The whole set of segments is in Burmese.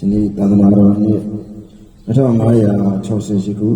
ရှင်ဒီသာသနာတော်နှစ်2568ခု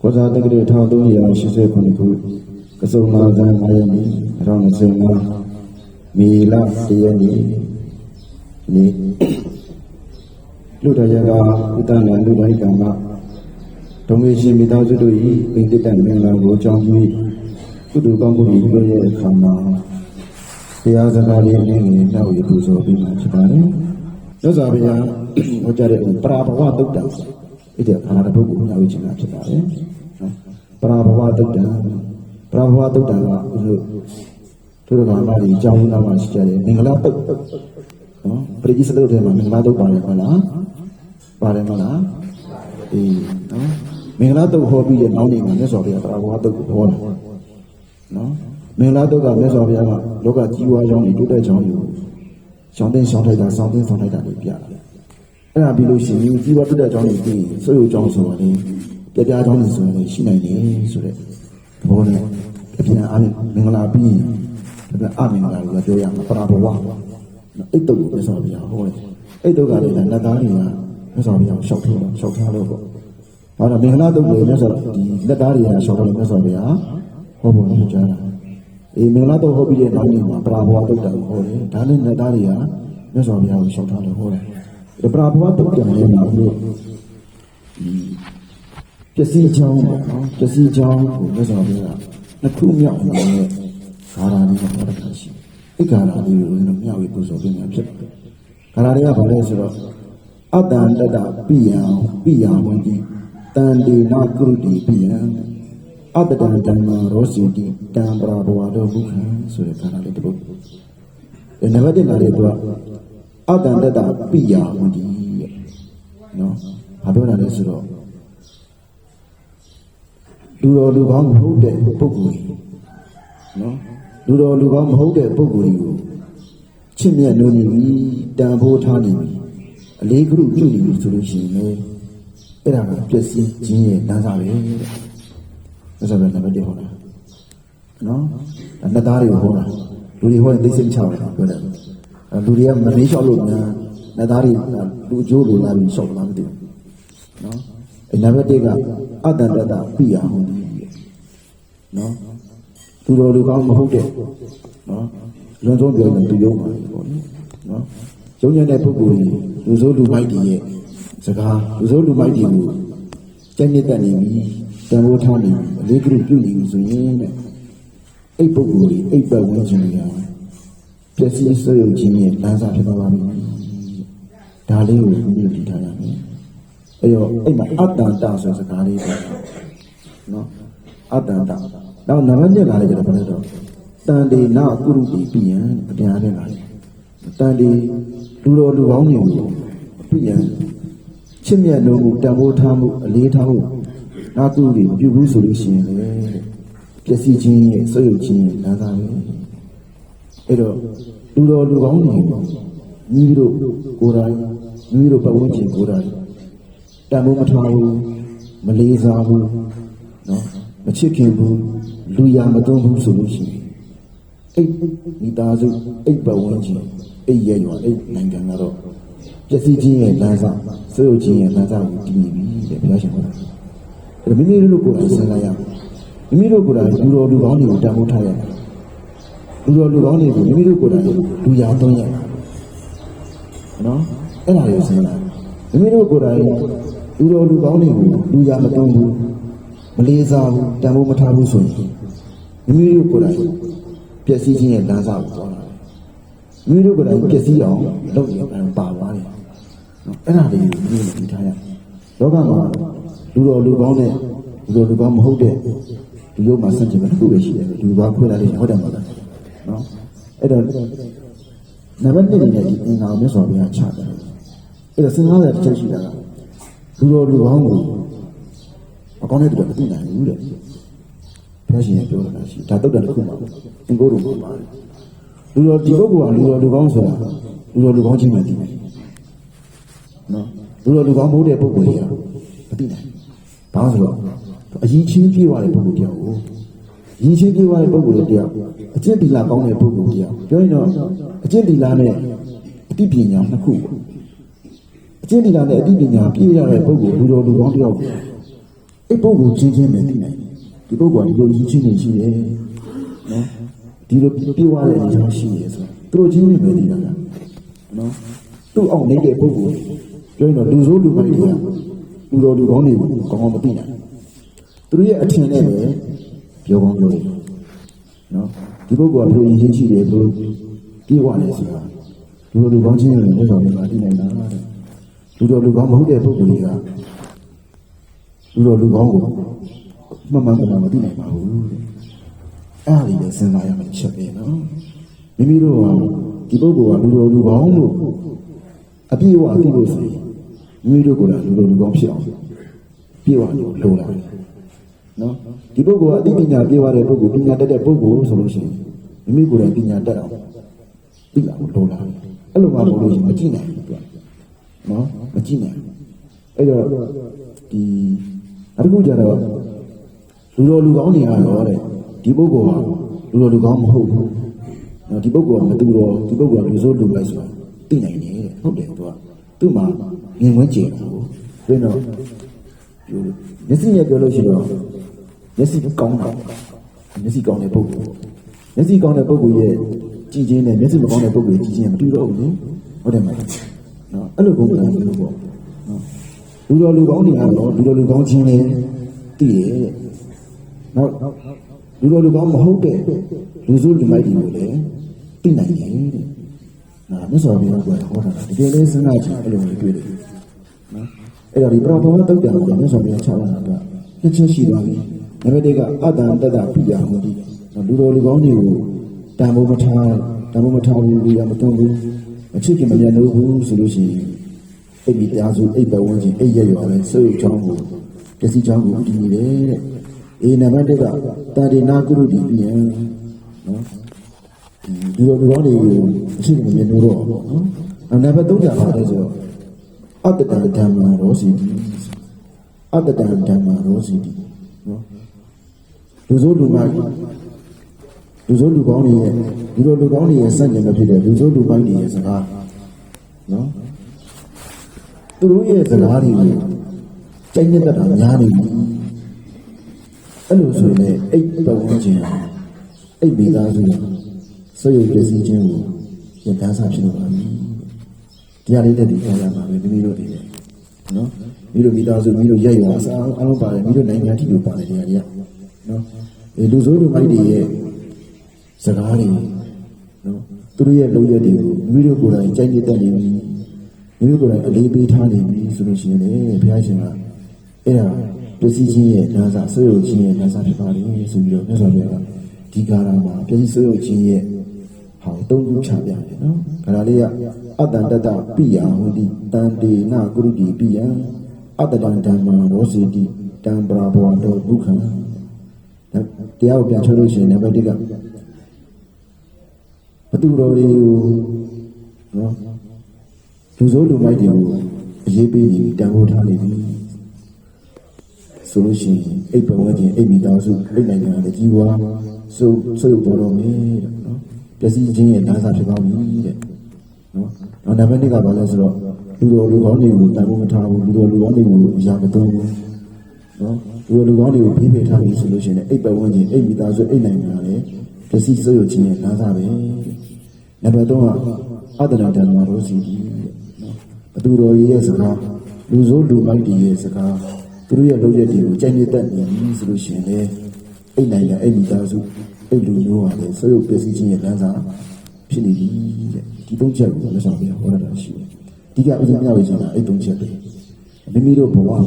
ကောဇာတက္ကရာ1389ခုကစုံမာဇန်9ရက်နေ့2025မေလ10ရက်နေ့ဒီလူတော်ရကဥဒ္ဒနာလူတော်ကံကဒုံမေရှင်မိသားစုတို့၏အိမ်တက်တဲ့မင်္ဂလာကိုကြောင်းပြီးကုသိုလ်ကောင်းမှုပြုရဲ့အခါမှာတရားစကားလေးနဲ့နောက်ရပူဇော်ပြီးမှဖြစ်ပါတယ်။မြတ်စွာဘုရား ဟောကြားတဲ့ပရာဘဝတုတ်တံအဲ့ဒီခန္ဓာတစ်ပုဒ်ကိုနောက်ရခြင်းဖြစ်ပါတယ်။နော်ပရာဘဝတုတ်တံပရာဘဝတုတ်တံကဘုရားသူတို့ကမာဒီအကြောင်းနာမှာရှိကြတယ်မင်္ဂလာတုတ်နော်ပရိစ္ဆေတုတ်ထဲမှာမင်္ဂလာတုတ်ပါတယ်ဟုတ်လားပါတယ်မလားအေးနော်မင်္ဂလာတုတ်ဟောပြီးတဲ့နောက်နေ့မှာမြတ်စွာဘုရားပရာဘဝတုတ်ကိုဟောတယ်နော်မင်္ဂလာတုတ်ကမြတ်စွာဘုရားကလောကကြီးဝါကြောင်းတွေတိုးတက်ကြောင်းတွေကိုရှောင်းတဲ့ရှောင်းထိုက်တာစောင်းတဲ့စောင်းထိုက်တာတွေပြတယ် အဲ့ဒါပြီးလို့ရှိရင်ကြီးဝါတိုးတက်ကြောင်းတွေပြီးဆွေးရုံကြောင်းဆိုရင်ပြပြကြောင်းတွေဆိုရင်ရှိနိုင်တယ်ဆိုတဲ့သဘောနဲ့အပြန်အားဖြင့်မင်္ဂလာပြီးဒါပြအမင်္ဂလာကိုပြောရမှာပရာဘဝအဲ့တုတ်ကိုမြတ်စွာဘုရားဟောတယ်အဲ့တုတ်ကလည်းလက်သားတွေကမြတ်စွာဘုရားရှောက်ထားတော့ရှောက်ထားလို့ပေါ့ဒါတော့မင်္ဂလာတုတ်ကိုမြတ်စွာဒီလက်သားတွေကရှောက်ထားလို့မြတ်စွာဘုရားဟောဖို့ညွှန်ကြားတာအေးမင်္ဂလာတုတ်ဟောပြီးတဲ့နောက်နေ့မှာပရာဘဝတုတ်တယ်ဟောတယ်ဒါနဲ့လက်သားတွေကမြတ်စွာဘုရားကိုရှောက်ထားလို့ဟောတယ် ဒီပရာဘဝတုတ်တယ်လည်းမှာဘုရားပစ္စည်းချောင်းပေါ့နော်ပစ္စည်းချောင်းကိုမြတ်စွာဘုရားနှစ်ခုမြောက်အနေနဲ့ဂါရာလေးကိုဟောတာရှိတယ်အဲ့ဂါရာလေးကိုလည်းမြောက်ပြီးပူဇော်ပေးနေဖြစ်တယ်ဂါရာလေးကဘာလဲဆိုတော့အတ္တန္တတပိယံပိယံဝန္တိတန်တေနာကုရုတိပိယံအတ္တတံဓမ္မရောစီတိတံပရာဘဝတော်ဘုခံဆိုတဲ့ဂါရာလေးတစ်ပုဒ်ဒီနံပါတ်1မှာလေသူက အတ္တန္တတပိယံဝန္တိတဲ့နော်ဘာပြောတာလဲဆိုတော့လူတော်လူကောင်းမဟုတ်တဲ့ပုဂ္ဂိုလ်ကြီးနော်လူတော်လူကောင်းမဟုတ်တဲ့ပုဂ္ဂိုလ်ကြီးကိုချစ်မြတ်နိုးနေပြီတန်ဖိုးထားနေပြီအလေးကရုပြုနေပြီဆိုလို့ရှိရင်လည်းအဲ့ဒါကပျက်စီးခြင်းရဲ့လမ်းစာပဲတဲ့ဒါဆိုတော့နံပါတ်1ဟောတာနော်နှစ်သားတွေကိုဟောတာလူတွေဟောရင်သိစိတ်ချတယ်ပြောတယ် လူတွေကမမေးလျှောက်လို့များနှစ်သားတွေလူအကျိုးလိုလာပြီးလျှောက်လာမသိဘူးနော်အဲနံပါတ်1ကအတ္တတတပိယဟောဒီနော်သူတော်လူကောင်းမဟုတ်တဲ့နော်လွန်ဆုံးပြောရင်သူယုံပါလေပေါ့နော်ယုံညံ့တဲ့ပုဂ္ဂိုလ်ကြီးလူဆိုးလူမိုက်တွေရဲ့စကားလူဆိုးလူမိုက်တွေကိုကြက်မြင့်တက်နေပြီတန်ဖိုးထားနေပြီအလေးကလေးပြုနေပြီဆိုရင်တဲ့အဲ့ပုဂ္ဂိုလ်ကြီးအိပ်ပတ်ဝန်းကျင်တွေက ပျက်စီးဆွေးရုံခြင်းရဲ့လမ်းစာဖြစ်သွားပါပြီဒါလေးကိုဘုရားတည်ထားရမယ်အဲ့တော့အဲ့မှာအတ္တန္တဆိုတဲ့စကားလေးပေါ့နော်အတ္တန္တနောက်နံပါတ်1လာလေကျတော့ဘယ်လိုတော့တန်တေနာကုရုတိပိယံအပြန်နဲ့လာတယ်တန်တေလူတော်လူကောင်းတွေကိုပိယံချစ်မြတ်လို့တန်ဖိုးထားမှုအလေးထားမှုနာကုတွေမပြုဘူးဆိုလို့ရှိရင်လေပျက်စီးခြင်းရဲ့ဆွေးရုံခြင်းရဲ့လမ်းစာပဲ အဲ့တော့လူတော်လူကောင်းတွေမိတို့ကိုယ်တိုင်မိတို့ပတ်ဝန်းကျင်ကိုယ်တိုင်တန်ဖိုးမထားဘူးမလေးစားဘူးနော်မချစ်ခင်ဘူးလူရမသွန်းဘူးဆိုလို့ရှိရင်အဲ့မိသားစုအဲ့ပတ်ဝန်းကျင်အဲ့ရရွာအဲ့နိုင်ငံကတော့ပျက်စီးခြင်းရဲ့လမ်းစာဆွေးရုံခြင်းရဲ့လမ်းစာကိုတည်နေပြီတဲ့ဘုရားရှင်ကအဲ့တော့မိမိတို့ကိုယ်တိုင်စဉ်းစားရမယ်မိမိတို့ကိုယ်တိုင်လူတော်လူကောင်းတွေကိုတန်ဖိုးထားရမယ် လူတော်လူကောင်းတွေကိုမိမိတို့ကိုယ်တိုင်လူရသွန်းရမယ်နော်အဲ့ဒါကိုစဉ်းစားမိမိတို့ကိုယ်တိုင်လူတော်လူကောင်းတွေကိုလူရမသွန်းဘူးမလေးစားဘူးတန်ဖိုးမထားဘူးဆိုရင်မိမိတို့ကိုယ်တိုင်ပျက်စီးခြင်းရဲ့လမ်းစာကိုပေါ်လာတယ်မိမိတို့ကိုယ်တိုင်ပျက်စီးအောင်လုပ်ရအောင်ပါသွားတယ်နော်အဲ့ဒါလေးကိုမိမိတို့သိထားရလောကမှာလူတော်လူကောင်းတဲ့လူတော်လူကောင်းမဟုတ်တဲ့လူရုပ်မှာစัจ jin တစ်ခုပဲရှိတယ်လူဘာခွဲလာလိမ့်ဟုတ်တယ်မဟုတ်လား နော်အဲ့တော့နံပါတ်1နဲ့ဒီအင်္ဂါကိုမြတ်စွာဘုရားချတယ်အဲ့တော့စဉ်းစားရတဲ့ချက်ရှိတာကလူတော်လူကောင်းကိုအကောင်းတဲ့တူမသိနိုင်ဘူးတဲ့ဘုရားရှင်ပြောတာရှိဒါတုတ်တယ်တစ်ခုမှာအင်္ဂိုးတို့မှာပါတယ်လူတော်ဒီပုဂ္ဂိုလ်ကလူတော်လူကောင်းဆိုတာလူတော်လူကောင်းချင်းမှသိတယ်နော်လူတော်လူကောင်းမဟုတ်တဲ့ပုဂ္ဂိုလ်တွေကမသိနိုင်ဘာလို့ဆိုတော့အရင်ချင်းပြေးသွားတဲ့ပုဂ္ဂိုလ်တယောက်ကို ရင်းချင်းပြေးသွားတဲ့ပုဂ္ဂိုလ်တယောက်အကျင့်တီလာကောင်းတဲ့ပုဂ္ဂိုလ်တယောက်ပြောရင်တော့အကျင့်တီလာနဲ့အတိပညာနှစ်ခုပေါ့အအကျင့်တရားနဲ့အသိပညာပြည့်ရတဲ့ပုဂ္ဂိုလ်လူတော်လူကောင်းတယောက်အဲ့ပုဂ္ဂိုလ်ချင်းချင်းပဲသိနိုင်တယ်ဒီပုဂ္ဂိုလ်ကဒီလိုရည်ချင်းနေရှိတယ်နော်ဒီလိုပြည့်ဝတဲ့အနေအထားရှိတယ်ဆိုတော့သူတို့ချင်းချင်းပဲသိတာလားနော်သူ့အောင်နေတဲ့ပုဂ္ဂိုလ်ပြောရင်တော့လူဆိုးလူမိုက်တွေကလူတော်လူကောင်းတွေကိုကောင်းကောင်းမသိနိုင်သူတို့ရဲ့အထင်နဲ့ပဲ ပြောကောင်းပြောတယ်နော်ဒီပုဂ္ဂိုလ်ကဘယ်လိုရည်ချင်းရှိတယ်ဘယ်လိုပြည့်ဝတယ်ဆိုတာလူတော်လူကောင်းချင်းတွေလည်းတော့လည်းမသိနိုင်တာတဲ့လူတော်လူကောင်းမဟုတ်တဲ့ပုဂ္ဂိုလ်တွေကလူတော်လူကောင်းကိုမှန်မှန်ကန်ကန်မသိနိုင်ပါဘူးတဲ့အဲ့ဒါလေးလည်းစဉ်းစားရမယ်ချက်ပဲနော်မိမိတို့ကဒီပုဂ္ဂိုလ်ကလူတော်လူကောင်းလို့အပြည့်အဝသိလို့ဆိုရင်မိမိတို့ကလည်းလူတော်လူကောင်းဖြစ်အောင်ပြည့်ဝလို့လိုလာတယ် နော်ဒီပုဂ္ဂိုလ်ကအသိပညာပြည့်ဝတဲ့ပုဂ္ဂိုလ်ပညာတတ်တဲ့ပုဂ္ဂိုလ်ဆိုလို့ရှိရင်မိမိကိုယ်တိုင်ပညာတတ်အောင်သိလာဖို့လိုလာတယ်အဲ့လိုမှမဟုတ်လို့ရှိရင်မကြည့်နိုင်ဘူးသူကနော်မကြည့်နိုင်ဘူးအဲ့တော့ဒီအခုကြတော့လူတော်လူကောင်းတွေကတော့တဲ့ဒီပုဂ္ဂိုလ်ဟာလူတော်လူကောင်းမဟုတ်ဘူးနော်ဒီပုဂ္ဂိုလ်ကမတူတော့ဒီပုဂ္ဂိုလ်ကလူဆိုးလူလိုက်ဆိုတာသိနိုင်တယ်တဲ့ဟုတ်တယ်သူကသူ့မှာငင်ဝဲကျင်တာကိုပြင်းတော့မျက်စိနဲ့ပြောလို့ရှိတော့ မျက်စိကောင်းတာမျက်စိကောင်းတဲ့ပုဂ္ဂိုလ်မျက်စိကောင်းတဲ့ပုဂ္ဂိုလ်ရဲ့ကြည်ချင်းနဲ့မျက်စိမကောင်းတဲ့ပုဂ္ဂိုလ်ရဲ့ကြည်ချင်းမတူတော့ဘူးလေဟုတ်တယ်မလားနော်အဲ့လိုပုံစံမျိုးပေါ့နော်လူတော်လူကောင်းတွေကတော့လူတော်လူကောင်းချင်းလည်းသိရဲ့တဲ့နောက်လူတော်လူကောင်းမဟုတ်တဲ့လူစုလူမိုက်တွေကိုလည်းသိနိုင်တယ်တဲ့နော်မြတ်စွာဘုရားကဟောတာတကယ်လဲစဉ်းစားကြည့်အဲ့လိုမျိုးတွေ့တယ်နော်အဲ့တော့ဒီပရဘောတုတ်တယ်ကိုမြတ်စွာဘုရားချလာတာကနှစ်ချက်ရှိသွားပြီ နံပါတ်1ကအတ္တတတ္တပိယဟောတိလူတော်လူကောင်းတွေကိုတန်ဖိုးမထားတန်ဖိုးမထားဘူးလူရမသွန်းဘူးအချစ်ကမမြတ်လို့ဘူးဆိုလို့ရှိရင်အဲ့ဒီတရားစုအဲ့ဘဝဝင်ချင်းအဲ့ရရွာလဲစိတ်ချောင်းကိုပစ္စည်းချောင်းကိုတည်နေတယ်တဲ့အေးနံပါတ်1ကတာရိနာကုရုတိပြန်နော်ဒီလိုလူကောင်းတွေကိုအချစ်ကမမြတ်လို့တော့ပေါ့နော်နံပါတ်3ကပါလဲဆိုတော့အတ္တတံဓမ္မရောစီတိအတ္တတံဓမ္မရောစီတိနော် လူစိုးလူမိုက်လူစိုးလူကောင်းတွေရဲ့ဒီလိုလူကောင်းတွေရဲ့စัจဉာဏ်မဖြစ်တဲ့လူစိုးလူမိုက်တွေရဲ့စကားနော်သူတို့ရဲ့စကားတွေကိုကြိုက်နေတာများနေပြီအဲ့လိုဆိုရင်အိတ်ပတ်ဝန်းကျင်အိတ်မိသားစုဆွေရုပ်ပြည့်စည်ခြင်းကိုရတန်းစားဖြစ်လို့ပါပြီတရားလေးတက်တည်ထားရပါမယ်မိမိတို့တွေနော်မိတို့မိသားစုမိတို့ရိုက်ရွာအစားအလုံးပါတယ်မိတို့နိုင်ငံတိတို့ပါတယ်တရားတွေက နော်အဲလူဆိုးလူမိုက်တွေရဲ့စကားတွေနော်သူတို့ရဲ့လုံရက်တွေကိုမိတို့ကိုယ်တိုင်ကြိုက်နေတဲ့နေပြီမိတို့ကိုယ်တိုင်အလေးပေးထားနေပြီဆိုလို့ရှိရင်လေဘုရားရှင်ကအဲ့ဒါပစ္စည်းချင်းရဲ့နာစာဆွေးရုံချင်းရဲ့နာစာဖြစ်ပါလေဆိုပြီးတော့မြတ်စွာဘုရားကဒီကာရမှာပစ္စည်းဆွေးရုံချင်းရဲ့ဟောသုံးခုချပြတယ်နော်ဒါလာလေးကအတ္တန္တတပိယဟောတိတန်တေနကုရုတိပိယအတ္တတံဓမ္မရောစီတိတံပရာဘောတောဒုက္ခ တရားကိုပြန်ထုတ်လို့ရှိရင်နံပါတ်1ကဘသူတော်တွေကိုနော်လူစိုးလူမိုက်တွေကိုအရေးပေးပြီးတန်ဖိုးထားနေပြီဆိုလို့ရှိရင်အိပ်ပဝန်းကျင်အိပ်မိသားစုအိပ်နိုင်ငံရဲ့ကြီးပွားစိုးစိုးပေါ်တော့မယ်တဲ့နော်ပျက်စီးခြင်းရဲ့နာစာဖြစ်သွားပြီတဲ့နော်နောက်နံပါတ်2ကဘာလဲဆိုတော့လူတော်လူကောင်းတွေကိုတန်ဖိုးမထားဘူးလူတော်လူကောင်းတွေကိုအရာမသုံးဘူး နော်လူတော်လူကောင်းတွေကိုပြေးပြေးထားပြီဆိုလို့ရှိရင်အိပ်ပဝန်းကျင်အိပ်မိသားစုအိပ်နိုင်ငံရဲ့ပျက်စီးစိုးရခြင်းရဲ့နာစာပဲနံပါတ်3ကအတ္တနာဓမ္မရောစီကြီးတဲ့နော်ဘသူတော်ရဲ့စကားလူစိုးလူမိုက်တွေရဲ့စကားသူတို့ရဲ့လုပ်ရက်တွေကိုကြိုက်နေတတ်နေပြီဆိုလို့ရှိရင်လေအိတ်နိုင်တဲ့အိတ်မိသားစုအိတ်လူမျိုးဟာလေဆွေးရုပ်ပစ္စည်းချင်းရဲ့လမ်းစာဖြစ်နေပြီတဲ့ဒီသုံးချက်ကိုလက်ဆောင်ပြဟောရတာရှိတယ်ဒီကဥစဉ်မြောက်ရေးဆိုတာအဲ့သုံးချက်ပဲမိမိတို့ဘဝကို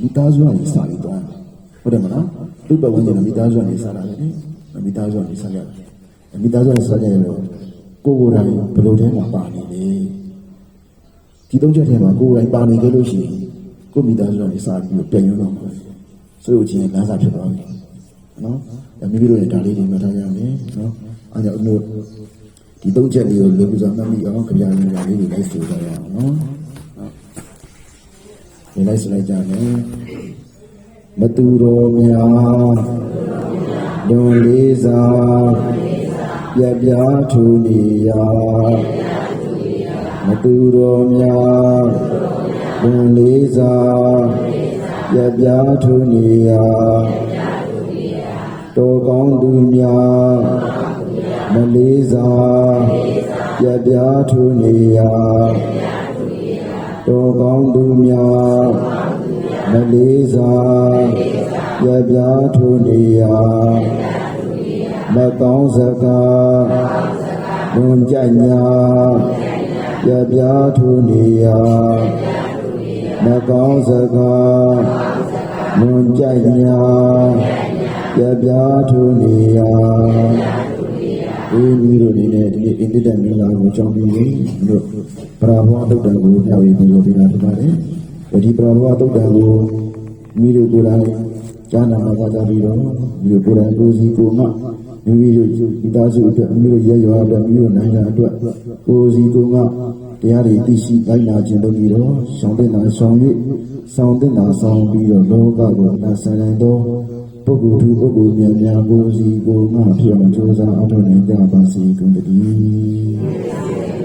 မိသားစုကနေစာပြီးသွားဟုတ်တယ်မလားလူ့ဘဝဝင်မိသားစုကနေစာလာတယ်မိသားစုကနေစာရတယ်မိသားစုကနေစာရတယ်လို့ကိုယ်ကိုယ်တိုင်ဘယ်လိုထဲမှာပါနေလဲဒီသုံးချက်ထဲမှာကိုယ်ကိုယ်တိုင်ပါနေကြလို့ရှိရင်ကိုမိသားစုကနေစပြီးတော့ပြန်ရုံတော့မှာဆိုလို့ချင်းလမ်းစာဖြစ်သွားပြီနော်ဒါမိမိတို့ရဲ့ဒါလေးတွေမှတ်ထားရမယ်နော်အဲကြောင့်အလို့ဒီသုံးချက်လေးကိုလေကူစားမှတ်မိအောင်ကြပြနေကြလေးတွေလိုက်ဆိုကြရအောင်နော် ဒီလိုက်စလိုက်ကြမယ်မတူတော်များလွန်လေးစားပြပြထူနေရာမမတူတော်များတွင်လေးစားပြပြထုနေရာတော်ကောင်းသူများမလေးစားပြပြထုနေရာ တော်ကောင်းသူများမလေးစားပြပြထုနေရာမကောင်းစကားလွန်ကြညာပြပြထုနေရာမကောင်းစကားလွန်ကြညာပြပြထုနေရာ ဒီမိတို့အနေနဲ့ဒီနေ့အင်တိတမင်္ဂလာကိုကြောင်းပြီးရင်တို့ပရာဘောတုတ်တံကိုမျှဝေပြီးလို့ပြတာဖြစ်ပါတယ်ဒီပရာဘောတုတ်တံကိုမိတို့ကိုယ်တိုင်ကြားနာမှာသာသာပြီးတော့မိတို့ကိုယ်တိုင်ကိုယ်စီကိုယ်မှမိမိတို့ဒီသားစုအတွက်မိမိတို့ရဲရွာအတွက်မိမိတို့နိုင်ငံအတွက်ကိုယ်စီကိုယ်မှတရားတွေသိရှိလိုက်နာခြင်းတို့ပြီးတော့ဆောင်တဲ့နာဆောင်၍ဆောင်တဲ့နာဆောင်ပြီးတော့လောကကိုအနာဆိုင်နိုင်သော ပုဂ္ဂိုလ်သူပုဂ္ဂိုလ်မြတ်များကိုယ်စီကိုယ်ငါဖြစ်အောင်ကြိုးစားအထောက်နိုင်ကြပါစေကုန်တည်း